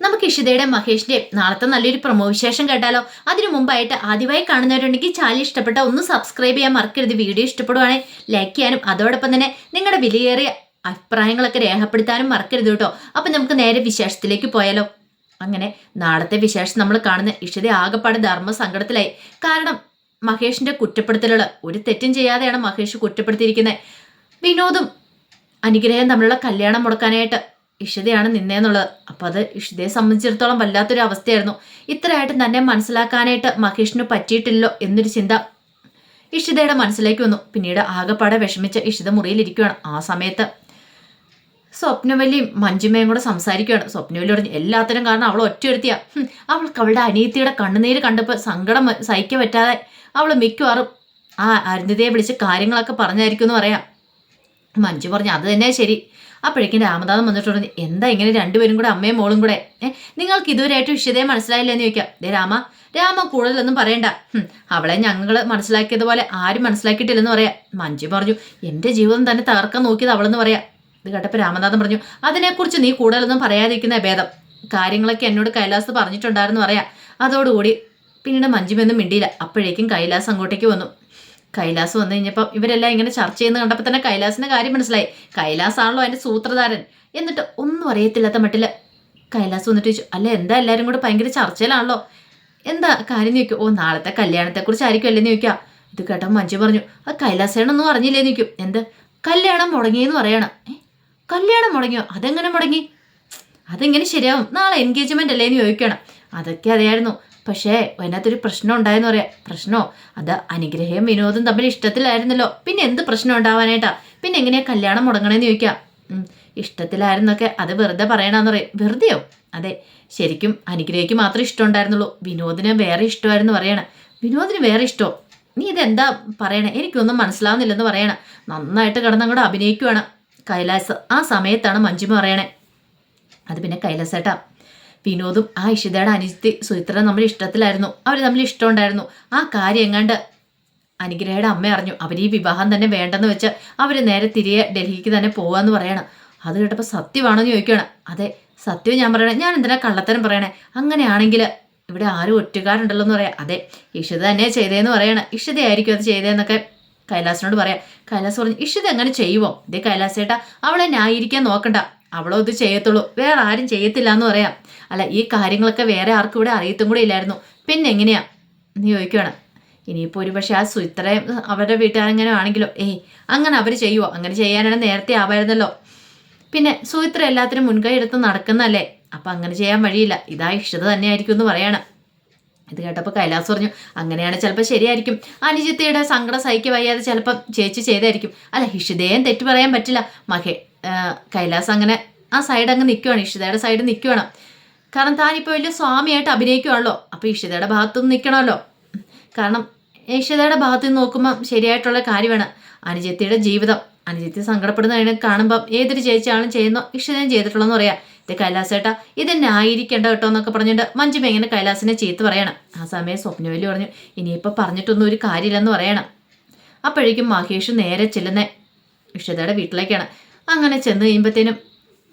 നമുക്ക് ഇഷിതയുടെ മഹേഷിന്റെ നാളത്തെ നല്ലൊരു പ്രമോ വിശേഷം കേട്ടാലോ? അതിനു മുമ്പായിട്ട് ആദ്യമായി കാണുന്നവരുണ്ടെങ്കിൽ ചാനൽ ഇഷ്ടപ്പെട്ട ഒന്ന് സബ്സ്ക്രൈബ് ചെയ്യാൻ മറക്കരുത്. വീഡിയോ ഇഷ്ടപ്പെടുവാണെങ്കിൽ ലൈക്ക് ചെയ്യാനും അതോടൊപ്പം തന്നെ നിങ്ങളുടെ വിലയേറിയ അഭിപ്രായങ്ങളൊക്കെ രേഖപ്പെടുത്താനും മറക്കരുത് കേട്ടോ. അപ്പം നമുക്ക് നേരെ വിശേഷത്തിലേക്ക് പോയാലോ. അങ്ങനെ നാളത്തെ വിശേഷം നമ്മൾ കാണുന്ന ഇഷിത ആകപ്പാട് ധർമ്മ സങ്കടത്തിലായി കാരണം മഹേഷിന്റെ കുറ്റപ്പെടുത്തലുകൾ ഒരു തെറ്റും ചെയ്യാതെയാണ് മഹേഷ് കുറ്റപ്പെടുത്തിയിരിക്കുന്നത്. വിനോദും അനുഗ്രഹം തമ്മിലുള്ള കല്യാണം മുടക്കാനായിട്ട് ഇഷിതയാണ് നിന്നേന്നുള്ളത്. അപ്പോൾ അത് ഇഷിതയെ സംബന്ധിച്ചിടത്തോളം വല്ലാത്തൊരു അവസ്ഥയായിരുന്നു. ഇത്രയായിട്ട് തന്നെ മനസ്സിലാക്കാനായിട്ട് മഹേഷിന് പറ്റിയിട്ടില്ലല്ലോ എന്നൊരു ചിന്ത ഇഷിതയുടെ മനസ്സിലേക്ക് വന്നു. പിന്നീട് ആകെപ്പാടെ വിഷമിച്ച് ഇഷിത മുറിയിലിരിക്കുകയാണ് ആ സമയത്ത്. സ്വപ്നവല്ലിയും മഞ്ജുമയും കൂടെ സംസാരിക്കുകയാണ് സ്വപ്നവല്ലി പറഞ്ഞു എല്ലാത്തിനും കാരണം അവൾ ഒറ്റയെടുത്തിയ അവൾക്ക് അവളുടെ അനിയത്തിയുടെ കണ്ണുനീര് കണ്ടപ്പോൾ സങ്കടം സഹിക്കാൻ പറ്റാതെ അവൾ മിക്കവാറും ആ അരുന്ധതിയെ വിളിച്ച് കാര്യങ്ങളൊക്കെ പറഞ്ഞായിരിക്കും എന്ന് പറയാം. മഞ്ജു പറഞ്ഞു അത് തന്നെ ശരി. അപ്പോഴേക്കും രാമദാസം വന്നിട്ട് പറഞ്ഞു എന്താ ഇങ്ങനെ രണ്ടുപേരും കൂടെ അമ്മയും മോളും കൂടെ? ഏ നിങ്ങൾക്ക് ഇതുവരെയായിട്ട് വിഷയതയെ മനസ്സിലായില്ല എന്ന് ചോദിക്കാം. ദേ രാമ രാമ കൂടുതലൊന്നും പറയണ്ട. അവളെ ഞങ്ങൾ മനസ്സിലാക്കിയതുപോലെ ആരും മനസ്സിലാക്കിയിട്ടില്ലെന്ന് പറയാം. മഞ്ജു പറഞ്ഞു എന്റെ ജീവിതം തന്നെ തകർക്കാൻ നോക്കിയത് അവളെന്ന് പറയാം. ഇത് കേട്ടപ്പോൾ രാമനാഥൻ പറഞ്ഞു അതിനെക്കുറിച്ച് നീ കൂടുതലൊന്നും പറയാതിരിക്കുന്ന ഭേദം. കാര്യങ്ങളൊക്കെ എന്നോട് കൈലാസ് പറഞ്ഞിട്ടുണ്ടായിരുന്നു പറയാം. അതോടുകൂടി പിന്നീട് മഞ്ജുമെന്നും മിണ്ടിയില്ല. അപ്പോഴേക്കും കൈലാസ് അങ്ങോട്ടേക്ക് വന്നു. കൈലാസ് വന്നു കഴിഞ്ഞപ്പോൾ ഇവരെല്ലാം ഇങ്ങനെ ചർച്ച ചെയ്യുന്ന കണ്ടപ്പോൾ തന്നെ കൈലാസിന്റെ കാര്യം മനസ്സിലായി. കൈലാസ് ആണല്ലോ അതിന്റെ സൂത്രധാരൻ. എന്നിട്ട് ഒന്നും അറിയത്തില്ലാത്ത മട്ടിൽ കൈലാസ് വന്നിട്ട് ചോദിച്ചു അല്ല എന്താ എല്ലാവരും കൂടെ ഭയങ്കര ചർച്ചയിലാണല്ലോ? എന്താ കാര്യം? ചോദിക്കും ഓ നാളത്തെ കല്യാണത്തെക്കുറിച്ച് ആയിരിക്കും അല്ലേ ചോദിക്കുക ഇത് കേട്ടോ മഞ്ജു പറഞ്ഞു അത് കൈലാസേണൊന്നും അറിഞ്ഞില്ലേ ചോദിക്കും. എന്ത്? കല്യാണം മുടങ്ങിയെന്ന് പറയണം. കല്യാണം മുടങ്ങിയോ? അതെങ്ങനെ മുടങ്ങി? അതെങ്ങനെ ശരിയാവും? നാളെ എൻഗേജ്മെന്റ് അല്ലേന്ന് ചോദിക്കണം. അതൊക്കെ അറിയായിരുന്നു പക്ഷേ അതിനകത്തൊരു പ്രശ്നം ഉണ്ടായെന്ന് പറയാം. പ്രശ്നമോ അത് അനുഗ്രഹം വിനോദം തമ്മിൽ ഇഷ്ടത്തിലായിരുന്നല്ലോ. പിന്നെ എന്ത് പ്രശ്നം ഉണ്ടാവാനായിട്ടാ? പിന്നെ എങ്ങനെയാ കല്യാണം മുടങ്ങണേന്ന് ചോദിക്കാം. ഇഷ്ടത്തിലായിരുന്നൊക്കെ അത് വെറുതെ പറയണമെന്ന് പറയും. വെറുതെയോ? അതെ. ശരിക്കും അനുഗ്രഹയ്ക്ക് മാത്രമേ ഇഷ്ടമുണ്ടായിരുന്നുള്ളൂ. വിനോദിന് വേറെ ഇഷ്ടമായിരുന്നു പറയണേ. വിനോദിന് വേറെ ഇഷ്ടമോ നീ ഇതെന്താ പറയണേ? എനിക്കൊന്നും മനസ്സിലാവുന്നില്ലെന്ന് പറയണ. നന്നായിട്ട് കിടന്നങ്ങോട്ട് അഭിനയിക്കുവാണ്. കൈലാസ് ആ സമയത്താണ് മഞ്ജുമ പറയണേ. അത് പിന്നെ കൈലാസേട്ടാ. വിനോദും ആ ഇഷിതയുടെ അനുജിത്തി സുചിത്ര നമ്മൾ ഇഷ്ടത്തിലായിരുന്നു. അവർ തമ്മിൽ ഇഷ്ടമുണ്ടായിരുന്നു. ആ കാര്യം എങ്ങാണ്ട് അനുഗ്രഹയുടെ അമ്മ അറിഞ്ഞു. അവർ ഈ വിവാഹം തന്നെ വേണ്ടെന്ന് വെച്ച് അവർ നേരെ തിരികെ ഡൽഹിക്ക് തന്നെ പോവാന്ന് പറയണം. അത് കേട്ടപ്പോൾ സത്യമാണെന്ന് ചോദിക്കുകയാണ് അതെ സത്യം ഞാൻ പറയണേ. ഞാൻ എന്തിനാ കള്ളത്തരം പറയണേ? അങ്ങനെയാണെങ്കിൽ ഇവിടെ ആരും ഒറ്റുകാരുണ്ടല്ലോ എന്ന് പറയാം. അതെ ഇഷിത തന്നെ ചെയ്തതെന്ന് പറയണ. ഇഷിതയായിരിക്കും അത് ചെയ്തതെന്നൊക്കെ കൈലാസിനോട് പറയാം. കൈലാസ് പറഞ്ഞു ഇഷിത എങ്ങനെ ചെയ്യുമോ ഇതേ കൈലാസേട്ടാ അവളെ ന്യായീകരിക്കാൻ നോക്കണ്ട. അവളോ ഇത് ചെയ്യത്തുള്ളൂ. വേറെ ആരും ചെയ്യത്തില്ല എന്ന് പറയാം. അല്ല ഈ കാര്യങ്ങളൊക്കെ വേറെ ആർക്കും ഇവിടെ അറിയത്തും കൂടെ ഇല്ലായിരുന്നു. പിന്നെ എങ്ങനെയാ? നീ ചോദിക്കുകയാണ് ഇനിയിപ്പോൾ ഒരു പക്ഷേ ആ സുത്രയും അവരുടെ വീട്ടുകാരെങ്ങനെ ആണെങ്കിലോ? ഏയ് അങ്ങനെ അവർ ചെയ്യുമോ അങ്ങനെ ചെയ്യാനാണ് നേരത്തെ ആവായിരുന്നല്ലോ. പിന്നെ സുമിത്ര എല്ലാത്തിനും മുൻകൈ എടുത്ത് നടക്കുന്നല്ലേ അപ്പം അങ്ങനെ ചെയ്യാൻ വഴിയില്ല. ഇതാ ഇഷ്ടത തന്നെയായിരിക്കും എന്ന് പറയണം. ഇത് കേട്ടപ്പോൾ കൈലാസ് പറഞ്ഞു അങ്ങനെയാണ് ചിലപ്പോൾ ശരിയായിരിക്കും. അനുജിത്തയുടെ സങ്കടം സഹിക്കുക വയ്യാതെ ചിലപ്പം ചേച്ചി ചെയ്തായിരിക്കും. അല്ല ഇഷിതയും തെറ്റ് പറയാൻ പറ്റില്ല. മഹേ കൈലാസ് അങ്ങനെ ആ സൈഡ് അങ്ങ് നിൽക്കുവാണ് ഇഷിതയുടെ സൈഡ് നിൽക്കുവാണ് കാരണം താനിപ്പോൾ വലിയ സ്വാമിയായിട്ട് അഭിനയിക്കുവാണല്ലോ അപ്പോൾ ഇഷിതയുടെ ഭാഗത്തുനിന്ന് നിൽക്കണമല്ലോ കാരണം ഇഷിതയുടെ ഭാഗത്ത് നിന്ന് നോക്കുമ്പോൾ ശരിയായിട്ടുള്ള കാര്യമാണ് അനുജത്തിയുടെ ജീവിതം. അനുജത്തി സങ്കടപ്പെടുന്നതിനെ കാണുമ്പം ഏതൊരു ചേച്ചിയാളും ചെയ്യുന്നോ ഇഷിതയും ചെയ്തിട്ടുള്ളതെന്ന് പറയാം. ഇത് കൈലാസേട്ടാ ഇതെന്നെ ആയിരിക്കേണ്ട കേട്ടോ എന്നൊക്കെ പറഞ്ഞിട്ട് മഞ്ജുമ ഇങ്ങനെ കൈലാസിനെ ചെയ്ത് പറയണം. ആ സമയം സ്വപ്നവേലി പറഞ്ഞു ഇനിയിപ്പോൾ പറഞ്ഞിട്ടൊന്നും ഒരു കാര്യമില്ലെന്ന് പറയണം. അപ്പോഴേക്കും മഹേഷ് നേരെ ചെല്ലുന്നേ ഇഷിതയുടെ വീട്ടിലേക്കാണ്. അങ്ങനെ ചെന്ന് കഴിയുമ്പോഴത്തേനും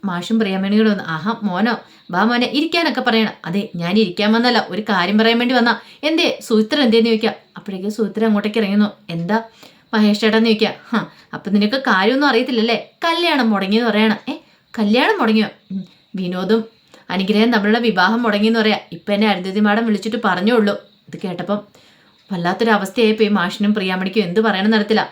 മാഷും പ്രിയമണിയോട് വന്നു ആഹാ മോനോ ബാ മോനെ ഇരിക്കാനൊക്കെ പറയണം. അതെ ഞാൻ ഇരിക്കാൻ വന്നല്ല ഒരു കാര്യം പറയാൻ വേണ്ടി വന്നാ. എന്തേ സൂത്ര എന്തേന്ന് ചോദിക്കാം? അപ്പോഴേക്കും സൂത്ര അങ്ങോട്ടേക്ക് ഇറങ്ങുന്നു. എന്താ? മഹേഷ് ചേട്ടാന്ന് ചോദിക്കാം. ഹാ അപ്പം നിനക്ക് കാര്യമൊന്നും അറിയത്തില്ലല്ലേ? കല്യാണം മുടങ്ങിയെന്ന് പറയണം. ഏ കല്യാണം മുടങ്ങിയോ? വിനോദും അനുഗ്രഹം തമ്മിലുള്ള വിവാഹം മുടങ്ങിയെന്ന് പറയാം. ഇപ്പം എന്നെ അരുന്ധതി മാഡം വിളിച്ചിട്ട് പറഞ്ഞോളൂ ഇത് കേട്ടപ്പം വല്ലാത്തൊരവസ്ഥയായിപ്പോയി മാഷിനും പ്രിയാമണിക്കും എന്ത് പറയണമെന്ന് അറിയത്തില്ല.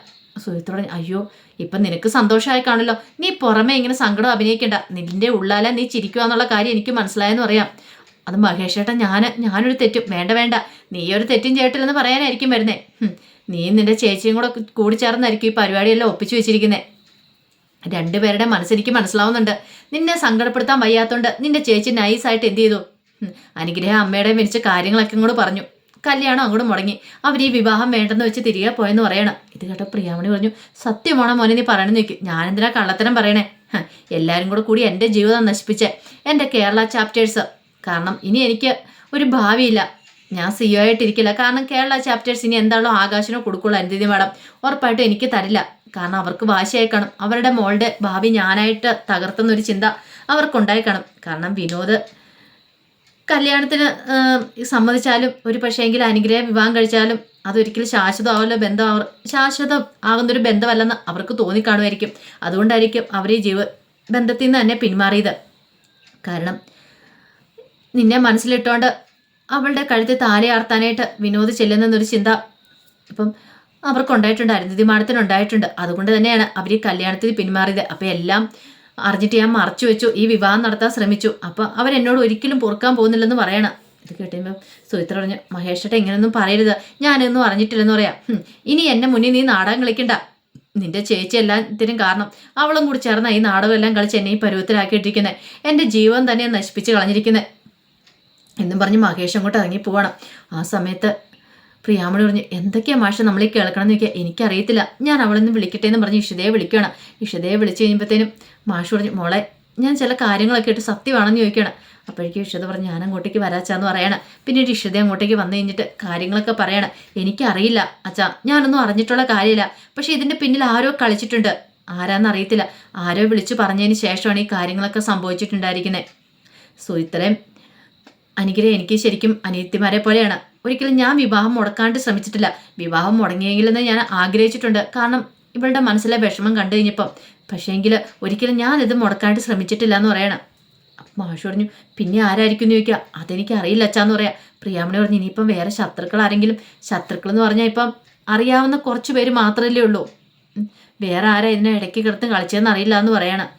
സുഹൃത്തോടെ അയ്യോ ഇപ്പൊ നിനക്ക് സന്തോഷമായി കാണല്ലോ നീ പുറമെ ഇങ്ങനെ സങ്കടം അഭിനയിക്കണ്ട. നിന്റെ ഉള്ളാല നീ ചിരിക്കുക എന്നുള്ള കാര്യം എനിക്ക് മനസ്സിലായെന്ന് പറയാം. അത് മഹേഷ് ചേട്ടൻ ഞാൻ ഞാനൊരു തെറ്റും. വേണ്ട വേണ്ട. നീ ഒരു തെറ്റും ചേട്ടില്ലെന്ന് പറയാനായിരിക്കും വരുന്നേ. നീ നിന്റെ ചേച്ചിയും കൂടെ കൂടി ചേർന്നായിരിക്കും ഈ പരിപാടിയെല്ലാം ഒപ്പിച്ചു വെച്ചിരിക്കുന്നത് രണ്ടുപേരുടെ മനസ്സെനിക്ക് മനസ്സിലാവുന്നുണ്ട്. നിന്നെ സങ്കടപ്പെടുത്താൻ വയ്യാത്തോണ്ട് നിന്റെ ചേച്ചി നൈസായിട്ട് എന്ത് ചെയ്തു? അനുഗ്രഹ അമ്മയുടെ വിരിച്ച കാര്യങ്ങളൊക്കെ കൂടെ പറഞ്ഞു. കല്യാണം അങ്ങോട്ട് മുടങ്ങി. അവർ ഈ വിവാഹം വേണ്ടെന്ന് വെച്ച് തിരികെ പോയെന്ന് പറയണം. ഇത് കേട്ടോ പ്രിയാമണി പറഞ്ഞു സത്യമാണോ മോനെ നീ പറയണമെന്ന് നോക്കി. ഞാനെന്തിനാ കള്ളത്തരം പറയണേ? എല്ലാവരും കൂടെ കൂടി എന്റെ ജീവിതം നശിപ്പിച്ചേ. എന്റെ കേരള ചാപ്റ്റേഴ്സ് കാരണം ഇനി എനിക്ക് ഒരു ഭാവിയില്ല. ഞാൻ സിഒ ആയിട്ടിരിക്കില്ല. കാരണം കേരള ചാപ്റ്റേഴ്സ് ഇനി എന്താണോ ആകാശനോ കൊടുക്കുള്ളൂ അനുദിതി മാഡം. ഉറപ്പായിട്ടും എനിക്ക് തരില്ല. കാരണം അവർക്ക് വാശിയായി കാണും അവരുടെ മോളുടെ ഭാവി ഞാനായിട്ട് തകർത്തുന്നൊരു ചിന്ത അവർക്കുണ്ടായി കാണും കാരണം വിനോദ് കല്യാണത്തിന് സമ്മതിച്ചാലും ഒരു പക്ഷേങ്കിൽ അനുഗ്രഹം വിവാഹം കഴിച്ചാലും അതൊരിക്കലും ശാശ്വതമാവല്ലോ ബന്ധം അവർ ശാശ്വതം ആകുന്നൊരു ബന്ധമല്ലെന്ന് അവർക്ക് തോന്നിക്കാണുമായിരിക്കും. അതുകൊണ്ടായിരിക്കും അവർ ഈ ജീവ ബന്ധത്തിൽ നിന്ന് തന്നെ പിന്മാറിയത്. കാരണം നിന്നെ മനസ്സിലിട്ടുകൊണ്ട് അവളുടെ കഴുത്തിൽ താലയാർത്താനായിട്ട് വിനോദ് ചെല്ലുന്നെന്നൊരു ചിന്ത ഇപ്പം അവർക്കുണ്ടായിട്ടുണ്ട്. അരുന്ധതി മാഡത്തിനുണ്ടായിട്ടുണ്ട് അതുകൊണ്ട് തന്നെയാണ് അവർ ഈ കല്യാണത്തിൽ പിന്മാറിയത്. അപ്പം എല്ലാം അറിഞ്ഞിട്ട് ഞാൻ മറച്ചു വെച്ചു. ഈ വിവാഹം നടത്താൻ ശ്രമിച്ചു. അപ്പം അവരെന്നോട് ഒരിക്കലും പൊറുക്കാൻ പോകുന്നില്ലെന്ന് പറയണം. ഇത് കേട്ടുമ്പോൾ സുഹിത്ര പറഞ്ഞു മഹേഷേട്ട ഇങ്ങനെയൊന്നും പറയരുത്. ഞാനൊന്നും അറിഞ്ഞിട്ടില്ലെന്ന് പറയാം. "ഹും, ഇനി എന്നെ മുന്നിൽ നീ നാടകം കളിക്കണ്ട. നിന്റെ ചേച്ചി എല്ലാത്തിനും കാരണം. അവളും കൂടി ചേർന്ന ഈ നാടകം എല്ലാം കളിച്ച് എന്നെ ഈ പരുവത്തിലാക്കിയിട്ടിരിക്കുന്നത് എന്റെ ജീവൻ തന്നെ നശിപ്പിച്ച് കളഞ്ഞിരിക്കുന്നത് എന്നും പറഞ്ഞ് മഹേഷ് അങ്ങോട്ട് ഇറങ്ങി പോവണം. ആ സമയത്ത് പ്രിയാമണി പറഞ്ഞു എന്തൊക്കെയാ മാഷ നമ്മളെ കേൾക്കണം എന്ന് ചോദിക്കുക എനിക്കറിയത്തില്ല. ഞാൻ അവളൊന്ന് വിളിക്കട്ടെ എന്ന് പറഞ്ഞ് ഇഷിതയെ വിളിക്കുകയാണ്. ഇഷിതയെ വിളിച്ചു കഴിയുമ്പോഴത്തേനും മാഷ് പറഞ്ഞു മോളെ ഞാൻ ചില കാര്യങ്ങളൊക്കെ ഇട്ട് സത്യമാണെന്ന് ചോദിക്കുകയാണ്. അപ്പോഴേക്കും ഇഷിത പറഞ്ഞു ഞാൻ അങ്ങോട്ടേക്ക് വരാച്ചാന്ന് പറയണം. പിന്നീട് ഇഷിത അങ്ങോട്ടേക്ക് വന്നു കഴിഞ്ഞിട്ട് കാര്യങ്ങളൊക്കെ പറയണം. എനിക്കറിയില്ല അച്ഛാ ഞാനൊന്നും അറിഞ്ഞിട്ടുള്ള കാര്യമില്ല. പക്ഷേ ഇതിന്റെ പിന്നിൽ ആരോ കളിച്ചിട്ടുണ്ട്. ആരാന്ന് അറിയത്തില്ല. ആരോ വിളിച്ചു പറഞ്ഞതിന് ശേഷമാണ് ഈ കാര്യങ്ങളൊക്കെ സംഭവിച്ചിട്ടുണ്ടായിരിക്കുന്നത് സോ ഇത്രയും അനുഗ്രഹം എനിക്ക് ശരിക്കും അനിയത്തിമാരെ പോലെയാണ്. ഒരിക്കലും ഞാൻ വിവാഹം മുടക്കാണ്ട് ശ്രമിച്ചിട്ടില്ല. വിവാഹം മുടങ്ങിയെങ്കിലെന്ന് ഞാൻ ആഗ്രഹിച്ചിട്ടുണ്ട്. കാരണം ഇവളുടെ മനസ്സിലെ വിഷമം കണ്ടു കഴിഞ്ഞപ്പം. പക്ഷേങ്കിൽ ഒരിക്കലും ഞാൻ ഇത് മുടക്കാണ്ട് ശ്രമിച്ചിട്ടില്ല എന്ന് പറയണം. അപ്പം പറഞ്ഞു പിന്നെ ആരായിരിക്കും എന്ന് ചോദിക്കുക. അതെനിക്ക് അറിയില്ല അച്ഛാന്ന് പറയാം. പ്രിയാമണി പറഞ്ഞു ഇനിയിപ്പം വേറെ ശത്രുക്കൾ ആരെങ്കിലും? ശത്രുക്കൾ എന്ന് പറഞ്ഞാൽ ഇപ്പം അറിയാവുന്ന കുറച്ച് പേര് മാത്രമല്ലേ ഉള്ളൂ. വേറെ ആരാ ഇതിനെ ഇടയ്ക്ക് കിടത്ത് കളിച്ചതെന്ന് അറിയില്ല എന്ന് പറയണം.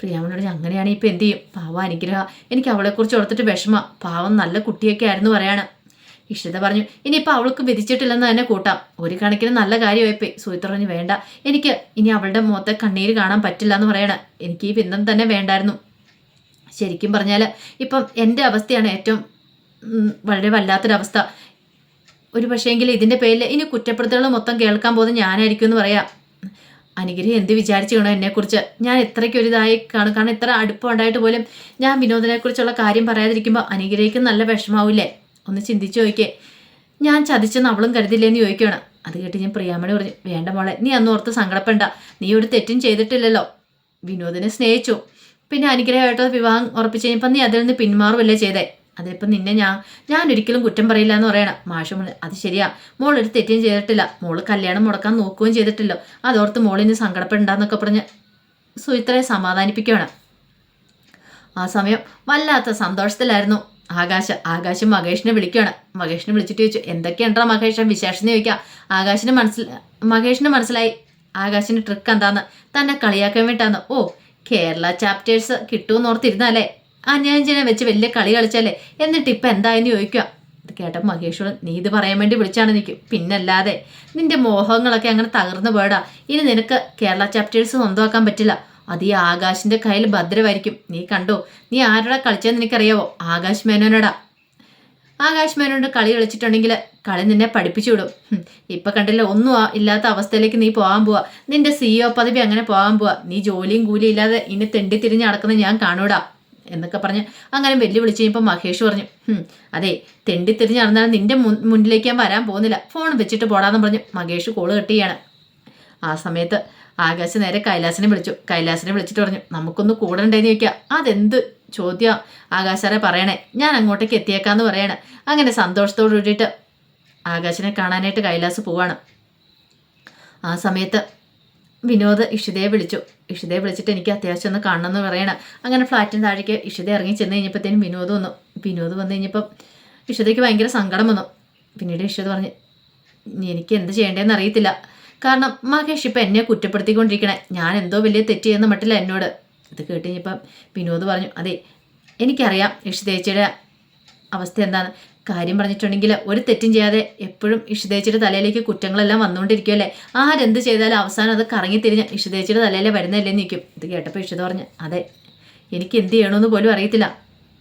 പ്രിയാമണി പറഞ്ഞു അങ്ങനെയാണെങ്കിൽ ഇപ്പം എന്ത് ചെയ്യും? പാവം അനുഗ്രഹ. എനിക്ക് അവളെക്കുറിച്ച് ഓർത്തിട്ട് വിഷമ. പാവം നല്ല കുട്ടിയൊക്കെ ആയിരുന്നു പറയാണ്. ഇഷിത പറഞ്ഞു ഇനിയിപ്പോൾ അവൾക്ക് വിധിച്ചിട്ടില്ലെന്ന് തന്നെ കൂട്ടാം. ഒരു കണക്കിന് നല്ല കാര്യമായിപ്പോയി. പറഞ്ഞു വേണ്ട. എനിക്ക് ഇനി അവളുടെ മുഖത്തെ കണ്ണീര് കാണാൻ പറ്റില്ല എന്ന് പറയണ. എനിക്ക് ഈ ബിന്ദം തന്നെ വേണ്ടായിരുന്നു. ശരിക്കും പറഞ്ഞാൽ ഇപ്പം എന്റെ അവസ്ഥയാണ് ഏറ്റവും വളരെ വല്ലാത്തൊരവസ്ഥ. ഒരു പക്ഷേങ്കിൽ ഇതിന്റെ പേരിൽ ഇനി കുറ്റപ്പെടുത്തലുകൾ മൊത്തം കേൾക്കാൻ പോകുന്നത് ഞാനായിരിക്കും എന്ന് പറയാം. അനുഗ്രഹം എന്ത് വിചാരിച്ചു കാണും എന്നെക്കുറിച്ച്. ഞാൻ ഇത്രയ്ക്ക് ഒരിതായി കാണും. കാരണം ഇത്ര അടുപ്പം ഉണ്ടായിട്ട് പോലും ഞാൻ വിനോദനെക്കുറിച്ചുള്ള കാര്യം പറയാതിരിക്കുമ്പോൾ അനുഗ്രഹിക്കും നല്ല വിഷമാവില്ലേ ഒന്ന് ചിന്തിച്ചു നോക്കിയേ. ഞാൻ ചതിച്ചെന്ന് അവളും കരുതില്ലേന്ന് ചോദിക്കുകയാണ്. അത് കേട്ട് ഞാൻ പ്രിയാമണി പറഞ്ഞു വേണ്ട മോളെ നീ അന്ന് ഓർത്ത് സങ്കടപ്പെടണ്ട നീ ഒരു തെറ്റും ചെയ്തിട്ടില്ലല്ലോ. വിനോദിനെ സ്നേഹിച്ചു. പിന്നെ അനുഗ്രഹമായിട്ട് വിവാഹം ഉറപ്പിച്ച് കഴിഞ്ഞപ്പോൾ നീ അതിൽ നിന്ന് പിന്മാറുമല്ലേ ചെയ്തേ? അതിപ്പം നിന്നെ ഞാൻ ഞാൻ ഒരിക്കലും കുറ്റം പറയില്ല എന്ന് പറയണം. മാഷം അത് ശരിയാ. മോൾ ഒരു തെറ്റും ചെയ്തിട്ടില്ല. മോൾ കല്യാണം മുടക്കാൻ നോക്കുകയും ചെയ്തിട്ടില്ലോ. അതോർത്ത് മോളിന് സങ്കടപ്പെടണ്ടെന്നൊക്കെ പറഞ്ഞ് സുഹിത്രയെ സമാധാനിപ്പിക്കുകയാണ്. ആ സമയം വല്ലാത്ത സന്തോഷത്തിലായിരുന്നു. ആകാശ് ആകാശം മഹേഷിനെ വിളിക്കുകയാണ് മഹേഷിനെ വിളിച്ചിട്ട് ചോദിച്ചു എന്തൊക്കെയുണ്ടോ മഹേഷൻ വിശേഷം ചോദിക്കാം. ആകാശിന് മനസ്സിൽ മഹേഷിന് മനസ്സിലായി ആകാശിന് ട്രിക്ക് എന്താന്ന്? തന്നെ കളിയാക്കാൻ വേണ്ടിട്ടാന്ന് ഓ കേരള ചാപ്റ്റേഴ്സ് കിട്ടുമെന്ന് ഓർത്തിരുന്നല്ലേ അന്യാഞ്ജനെ വെച്ച് വലിയ കളി കളിച്ചല്ലേ എന്നിട്ട് ഇപ്പം എന്തായെന്ന് ചോദിക്കുക. ഇത് കേട്ടപ്പോൾ മഹേഷോട് നീ ഇത് പറയാൻ വേണ്ടി വിളിച്ചാണ് നിൽക്കും പിന്നല്ലാതെ നിന്റെ മോഹങ്ങളൊക്കെ അങ്ങനെ തകർന്നു പോയടാ. ഇനി നിനക്ക് കേരള ചാപ്റ്റേഴ്സ് സ്വന്തമാക്കാൻ പറ്റില്ല. അത് ഈ ആകാശിന്റെ കയ്യിൽ ഭദ്രമായിരിക്കും. നീ കണ്ടോ? നീ ആരോടാ കളിച്ചതെന്ന് എനിക്കറിയാവോ ആകാശ് മേനോനടാ. ആകാശ് മേനോട് കളി കളിച്ചിട്ടുണ്ടെങ്കിൽ കളി നിന്നെ പഠിപ്പിച്ചു വിടും. ഇപ്പൊ കണ്ടില്ല ഒന്നും ഇല്ലാത്ത അവസ്ഥയിലേക്ക് നീ പോകാൻ പോവാ. നിന്റെ സിഇഒ പദവി അങ്ങനെ പോകാൻ പോവാ. നീ ജോലിയും കൂലിയും ഇല്ലാതെ ഇനി തെണ്ടി തിരിഞ്ഞ് നടക്കുന്നത് ഞാൻ കാണൂടാ. എന്നൊക്കെ പറഞ്ഞ് അങ്ങനെ വെല്ലുവിളിച്ച് കഴിഞ്ഞപ്പോൾ മഹേഷ് പറഞ്ഞു അതെ തെണ്ടി തിരിഞ്ഞ് നടന്നാൽ നിന്റെ മുന്നിലേക്ക് ഞാൻ വരാൻ പോകുന്നില്ല. ഫോൺ വെച്ചിട്ട് പോടാന്ന് പറഞ്ഞ് മഹേഷ് കോൾ കെട്ടിയാണ് ആ സമയത്ത് ആകാശ് നേരെ കൈലാസിനെ വിളിച്ചു. കൈലാസിനെ വിളിച്ചിട്ട് പറഞ്ഞു നമുക്കൊന്ന് കൂടണ്ടേന്ന് ചോദിക്കുക അതെന്ത്? ചോദ്യം. ആകാശാരെ പറയണേ ഞാൻ അങ്ങോട്ടേക്ക് എത്തിയേക്കാന്ന് പറയണേ. അങ്ങനെ സന്തോഷത്തോട് കൂടിയിട്ട് ആകാശിനെ കാണാനായിട്ട് കൈലാസ് പോവാണ്. ആ സമയത്ത് വിനോദ് ഇഷിതയെ വിളിച്ചു. ഇഷിതയെ വിളിച്ചിട്ട് എനിക്ക് അത്യാവശ്യം ഒന്ന് കാണണമെന്ന് പറയണം. അങ്ങനെ ഫ്ലാറ്റിന് താഴേക്ക് ഇഷിത ഇറങ്ങി ചെന്ന് കഴിഞ്ഞപ്പോഴത്തേനും വിനോദ് വന്നു. വിനോദ് വന്നു കഴിഞ്ഞപ്പം ഇഷിതയ്ക്ക് ഭയങ്കര സങ്കടം വന്നു. പിന്നീട് ഇഷിത പറഞ്ഞു "ഇനി എനിക്ക് എന്ത് ചെയ്യേണ്ടതെന്ന് അറിയത്തില്ല. കാരണം മഹേഷ് ഇപ്പം എന്നെ കുറ്റപ്പെടുത്തിക്കൊണ്ടിരിക്കണേ. ഞാൻ എന്തോ വലിയ തെറ്റ് ചെയ്യുന്ന മട്ടില്ല എന്നോട്. ഇത് കേട്ട് കഴിഞ്ഞപ്പം വിനോദ് പറഞ്ഞു അതെ എനിക്കറിയാം ഇഷിതേച്ചിയുടെ അവസ്ഥ എന്താണ്. കാര്യം പറഞ്ഞിട്ടുണ്ടെങ്കിൽ ഒരു തെറ്റും ചെയ്യാതെ എപ്പോഴും ഇഷിതേച്ചിയുടെ തലയിലേക്ക് കുറ്റങ്ങളെല്ലാം വന്നുകൊണ്ടിരിക്കുമല്ലേ ആരെന്ത് ചെയ്താലും അവസാനം അത് കറങ്ങി തിരിഞ്ഞ് ഇഷിതേച്ചിയുടെ തലയിലെ വരുന്നല്ലേ നിൽക്കും ഇത് കേട്ടപ്പോൾ ഇഷിത പറഞ്ഞു അതെ എനിക്ക് എന്ത് ചെയ്യണമെന്ന് പോലും അറിയത്തില്ല.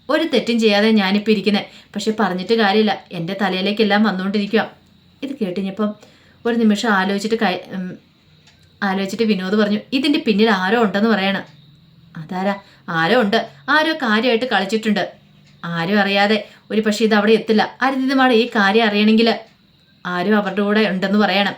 ഒരു തെറ്റും ചെയ്യാതെ ഞാനിപ്പോൾ ഇരിക്കുന്നത് പക്ഷെ പറഞ്ഞിട്ട് കാര്യമില്ല. എന്റെ തലയിലേക്കെല്ലാം വന്നുകൊണ്ടിരിക്കുക ഇത് കേട്ടുകഴിഞ്ഞപ്പം ഒരു നിമിഷം ആലോചിച്ചിട്ട് ആലോചിച്ചിട്ട് വിനോദ് പറഞ്ഞു ഇതിന്റെ പിന്നിൽ ആരോ ഉണ്ടെന്ന് പറയണം. അതാരാ? ആരോ ഉണ്ട്. ആരോ കാര്യമായിട്ട് കളിച്ചിട്ടുണ്ട്. ആരും അറിയാതെ. ഒരു പക്ഷേ ഇത് അവിടെ എത്തില്ല. അരുതിമാടെ ഈ കാര്യം അറിയണമെങ്കിൽ ആരും അവരുടെ കൂടെ ഉണ്ടെന്ന് പറയണം.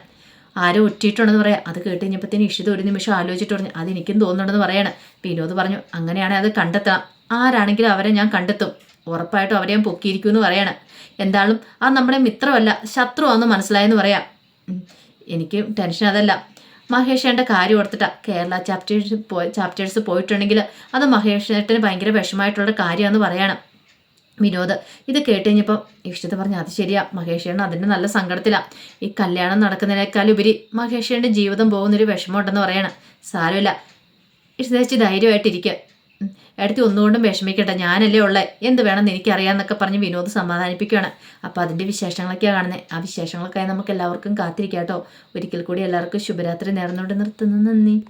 ആരോ ഒറ്റിയിട്ടുണ്ടെന്ന് പറയാം. അത് കേട്ട് കഴിഞ്ഞപ്പോഴത്തേന് ഇഷിത ഒരു നിമിഷം ആലോചിച്ചിട്ട് പറഞ്ഞു അതെനിക്കും തോന്നുന്നുണ്ടെന്ന് പറയണം. വിനോദ് പറഞ്ഞു അങ്ങനെയാണെങ്കിൽ അത് കണ്ടെത്താം ആരാണെങ്കിലും അവരെ ഞാൻ കണ്ടെത്തും. ഉറപ്പായിട്ടും അവരെ ഞാൻ പൊക്കിയിരിക്കുമെന്ന് പറയണം. എന്തായാലും ആ നമ്മുടെ മിത്രമല്ല ശത്രുവാണെന്ന് മനസ്സിലായെന്ന് പറയാം. എനിക്ക് ടെൻഷൻ അതല്ല. മഹേഷേട്ടന്റെ കാര്യം ഓർത്തിട്ടാ കേരള ചാപ്റ്റേഴ്സ് പോയി ചാപ്റ്റേഴ്സ് പോയിട്ടുണ്ടെങ്കിൽ അത് മഹേഷേട്ടന് ഭയങ്കര വിഷമമായിട്ടുള്ള കാര്യമാണെന്ന് പറയണം. വിനോദ് ഇത് കേട്ട് കഴിഞ്ഞപ്പം ഇഷ്ടത്തെ പറഞ്ഞു അത് ശരിയാ. മഹേഷേണ് അതിന്റെ നല്ല സങ്കടത്തിലാണ് ഈ കല്യാണം നടക്കുന്നതിനേക്കാൾ ഉപരി മഹേഷേട്ടന്റെ ജീവിതം പോകുന്നൊരു വിഷമമുണ്ടെന്ന് പറയണം. സാരമില്ല. ഇഷ്ടേച്ചി ധൈര്യമായിട്ടിരിക്കുക എടുത്തി ഒന്നുകൊണ്ടും വിഷമിക്കട്ടെ ഞാനല്ലേ ഉള്ളേ. എന്ത് വേണമെന്ന് എനിക്കറിയാമെന്നൊക്കെ പറഞ്ഞ് വിനോദ് സമാധാനിപ്പിക്കുകയാണ് അപ്പോൾ അതിന്റെ വിശേഷങ്ങളൊക്കെയാണ് കാണുന്നത് ആ വിശേഷങ്ങളൊക്കെ നമുക്ക് എല്ലാവർക്കും കാത്തിരിക്കാം കേട്ടോ. ഒരിക്കൽ കൂടി എല്ലാവർക്കും ശുഭരാത്രി നേർന്നുകൊണ്ട് നിർത്തുന്നു. നന്ദി.